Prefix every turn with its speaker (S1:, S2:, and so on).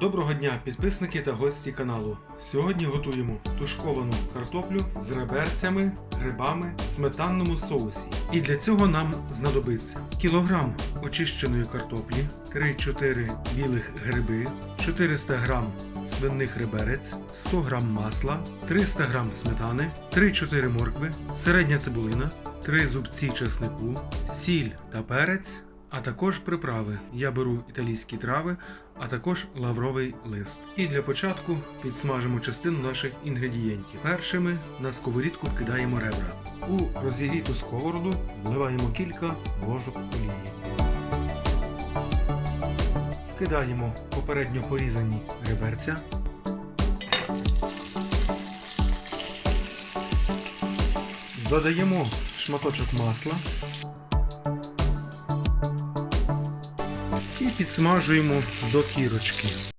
S1: Доброго дня, підписники та гості каналу. Сьогодні готуємо тушковану картоплю з реберцями, грибами в сметанному соусі. І для цього нам знадобиться кілограм очищеної картоплі, 3-4 білих гриби, 400 грам свиних реберець, 100 грам масла, 300 грам сметани, 3-4 моркви, середня цибулина, 3 зубці чеснику, сіль та перець, а також приправи. Я беру італійські трави, а також лавровий лист. І для початку підсмажимо частину наших інгредієнтів. Першими на сковорідку вкидаємо ребра. У розігріту сковороду вливаємо кілька ложок олії. Вкидаємо попередньо порізані реберця. Додаємо шматочок масла і підсмажуємо до кірочки.